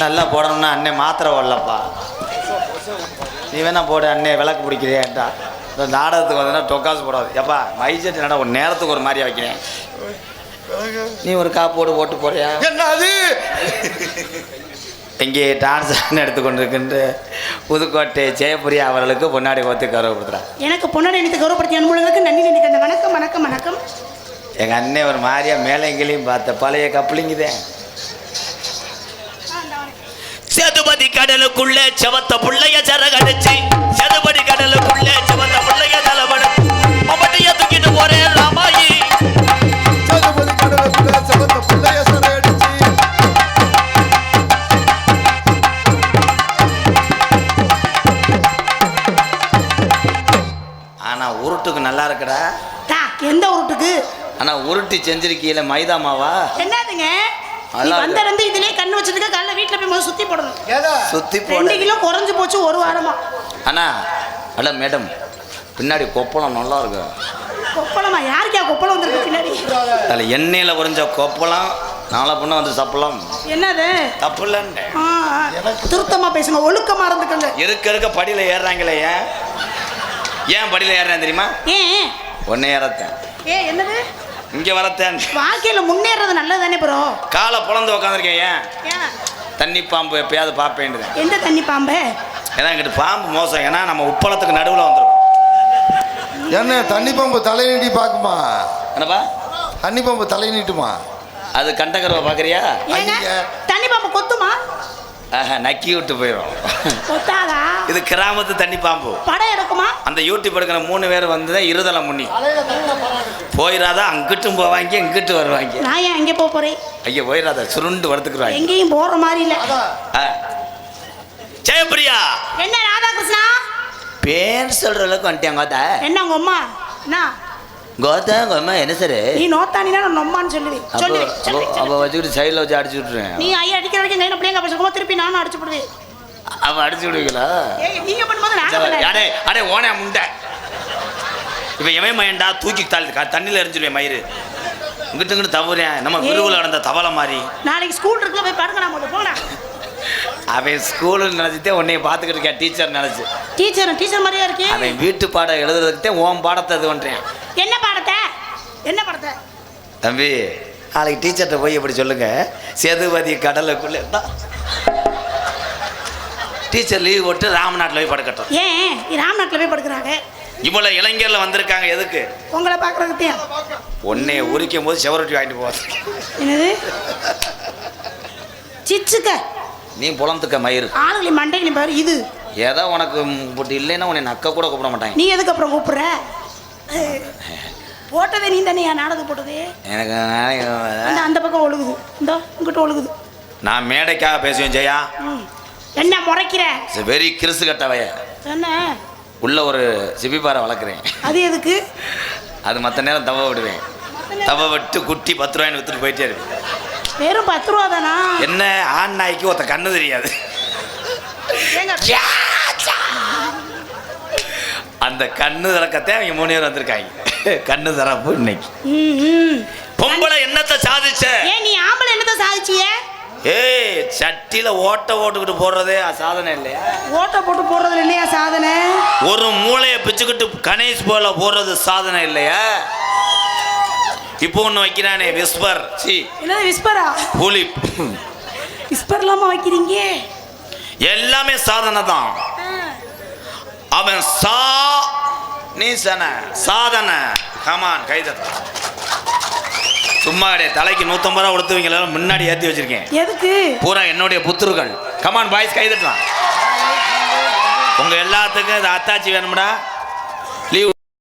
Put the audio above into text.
நல்லா போடணும்னா அண்ணே மாத்திரை ஓடலப்பா நீ வேணா போடு அண்ணே விளக்கு பிடிக்கிறியாட்டா இந்த நாடகத்துக்கு வந்தா டொக்காசு போடாது. எப்பா மைசெட் நட ஒரு நேரத்துக்கு ஒரு மாதிரி வைக்கிறேன் நீ ஒரு காப்போடு போட்டு போறியா? என்னது? இங்கே டான்ஸ் எடுத்துக்கொண்டு இருக்கின்ற புதுக்கோட்டை ஜெயபுரி அவர்களுக்கு பொன்னாடி கோத்து கௌரவப்படுத்துறா. எனக்கு பொன்னாடி எனக்கு கௌரவப்படுத்தி அன்புகளுக்கு நன்றி நினைக்கிறேன் வணக்கம் வணக்கம் வணக்கம். எங்கள் அண்ணன் ஒரு மாதிரியா மேலே எங்கேயும் பார்த்த பழைய கப்பலிங்குதே செதுபதி கடலுக்குள்ள செவத்த புள்ளைய சரகடிச்சு உருட்டுக்கு நல்லா இருக்குடா. தா எந்த உருட்டுக்கு? ஆனால் உருட்டி செஞ்சிருக்கீல மைதா மாவா? என்னதுங்க? நீ நல்லா வந்த இருக்கு. இருந்து இதுலயே கண்ணு வச்சிருக்க காலைல வீட்டுல போய் முதல்ல சுத்தி போடணும். சுற்றி ரெண்டு போட. கிலோ குறைஞ்சு போச்சு ஒரு வாரமா. அண்ணா அட மேடம் பின்னாடி கொப்பளம் நல்லா இருக்கு. கொப்பளமா? யாருக்கா கொப்பளம் வந்திருக்கு பின்னாடி? அதில் எண்ணெயில் உறிஞ்ச கொப்பளம் நாளை பொண்ணு வந்து சப்பளம். என்னது? தப்பு இல்லைன்னு ஆ, ஆ. திருத்தமா பேசுங்க ஒழுக்கமா இருந்துக்கங்க. இருக்க இருக்க படியில் ஏறுறாங்களே ஏன்? ஏன் படியில் ஏறுறேன் தெரியுமா? ஏன் ஒன்னே ஏறத்தேன். ஏ என்னது? இங்கே வரத்தேன். வாழ்க்கையில முன்னேறது நல்லது தானே ப்ரோ காலை பிளந்து உட்காந்துருக்கேன் ஏன்? தண்ணி பாம்பு எப்பயாவது பார்ப்பேன்டுதேன் எந்த தண்ணி பாம்பு? ஏன்னா இங்கிட்டு பாம்பு மோசம். ஏன்னா நம்ம உப்பளத்துக்கு நடுவில் வந்துடும் என்ன தண்ணி பம்பு தலை நீட்டி பார்க்குமா? என்னப்பா? தண்ணி பம்பு தலை நீட்டுமா? அது கண்டகரவை பார்க்குறியா. தண்ணி பாம்பு கொத்துமா? ஆஹா நக்கி விட்டு போயிடும் கொத்தாதா? இது கிராமத்து தண்ணி பாம்பு. படம் எடுக்குமா? அந்த யூடியூப் எடுக்கிற மூணு பேர் வந்து இருதலை முன்னி. போயிடாத அங்கிட்டும் போவாங்க இங்கிட்டு வருவாங்க. நான் ஏன் அங்கே போக போறேன்? ஐயா போயிடாத சுருண்டு வளர்த்துக்குறாங்க எங்கேயும் போற மாதிரி இல்ல. ஜெயபிரியா என்ன ராதாகிருஷ்ணா? பேர் சொல்ற அளவுக்கு வந்துட்டேன் கோத்தா என்ன உங்க அம்மா? என்ன? கோத்தா கோமா என்ன சார்? நீ நோத்தானினா நான் நொம்மான்னு சொல்லுவேன் அப்போ சொல்லுவேன் அப்போ. வச்சுக்கிட்டு சைடில் வச்சு அடிச்சு விட்ருவேன் நீ ஐயா அடிக்கிற வரைக்கும் கையில பிள்ளைங்க பேசும்போது திருப்பி நானும் அடிச்சு போடுவேன் அவன் அடிச்சு விடுவீங்களா. அடே அடே ஓனே முண்டை. இப்போ எவன் மயன்டா? தூக்கி தாளி தண்ணியில் எரிஞ்சிருவேன் மயிறு. இங்கிட்டு இங்கிட்டு தவறேன். நம்ம விருவில் நடந்த தவளை மாதிரி. நாளைக்கு ஸ்கூல் இருக்குல்ல போய் படுங்க நான் போடா அவன் ஸ்கூலில் நினச்சிட்டே உன்னைய பார்த்துக்கிட்டு இருக்கேன் டீச்சர் நினச்சி. டீச்சர் டீச்சர் மாதிரியா இருக்கேன் அவன் வீட்டு பாடம் எழுதுறதுக்கிட்டே உன் பாடத்தை இது பண்ணுறேன் என்ன பாடத்தை? என்ன பாடத்தை? தம்பி நாளைக்கு டீச்சர்கிட்ட போய் இப்படி சொல்லுங்க. சேதுபதி கடலுக்குள்ளே டீச்சர் லீவ் போட்டு ராமநாட்டில் போய் படுக்கட்டும். ஏன்? ராம்நாட்டில் போய் படுக்கிறாங்க? இவ்வளோ இளைஞர்ல வந்திருக்காங்க எதுக்கு? உங்களை பார்க்கறதுக்கு உன்னைய உரிக்கும் போது செவரொட்டி வாங்கிட்டு போவாது என்னது? சிச்சுக்க. நீ புலந்துக்க மயிறு. ஆளுகளை மண்டைகளை பாரு இது. ஏதோ உனக்கு இப்படி இல்லைன்னா உன்னை நக்க கூட கூப்பிட மாட்டாங்க நீ எதுக்கு அப்புறம் கூப்பிடுற? போட்டதே நீ தானே என் நாடகம் போட்டதே? எனக்கு அந்த பக்கம் ஒழுகுது. இந்த இங்கிட்ட ஒழுகுது. நான் மேடைக்காக பேசுவேன் ஜெயா. என்ன முறைக்கிற? வெரி கிறிஸ்து கட்டவைய. என்ன? உள்ள ஒரு சிபிபாரை வளர்க்குறேன். அது எதுக்கு? அது மற்ற நேரம் தவ விடுவேன். தவ விட்டு குட்டி பத்து ரூபாய்னு வித்துட்டு போயிட்டே இருக்கு. வெறும் பத்து ரூபா தானா? என்ன ஆண் நாய்க்கு ஒருத்த கண்ணு தெரியாது. அந்த கண்ணு திறக்கத்தே அவங்க மூணு பேர் வந்திருக்காங்க. கண்ணு திறப்பு இன்னைக்கு. பொம்பளை என்னத்தை சாதிச்ச? ஏன் நீ ஆம்பளை என்னத்த சாதிச்சிய? ஏய் சட்டியில ஓட்ட ஓட்டுக்கிட்டு போடுறதே சாதனை இல்லையா? ஓட்டை போட்டு போடுறதுல இல்லையா சாதனை? ஒரு மூளையை பிச்சுக்கிட்டு கணேஷ் போல போடுறது சாதனை இல்லையா? இப்போ ஒன்று வைக்கிறானே விஸ்பர். சி. என்னது விஸ்பரா? புலி விஸ்பர் இல்லாம வைக்கிறீங்க? எல்லாமே சாதனை தான். அவன் சா நீ சன சாதனை. கமான் கைதட்ட சும்மா கிடையாது. தலைக்கு நூற்றம்பது ரூபா கொடுத்துவீங்களா முன்னாடி ஏற்றி வச்சிருக்கேன். எதுக்கு? பூரா என்னுடைய புத்துருக்கள் கமான் பாய்ஸ் கைதட்டலாம். உங்க எல்லாத்துக்கும் இது அத்தாச்சி வேணும்டா.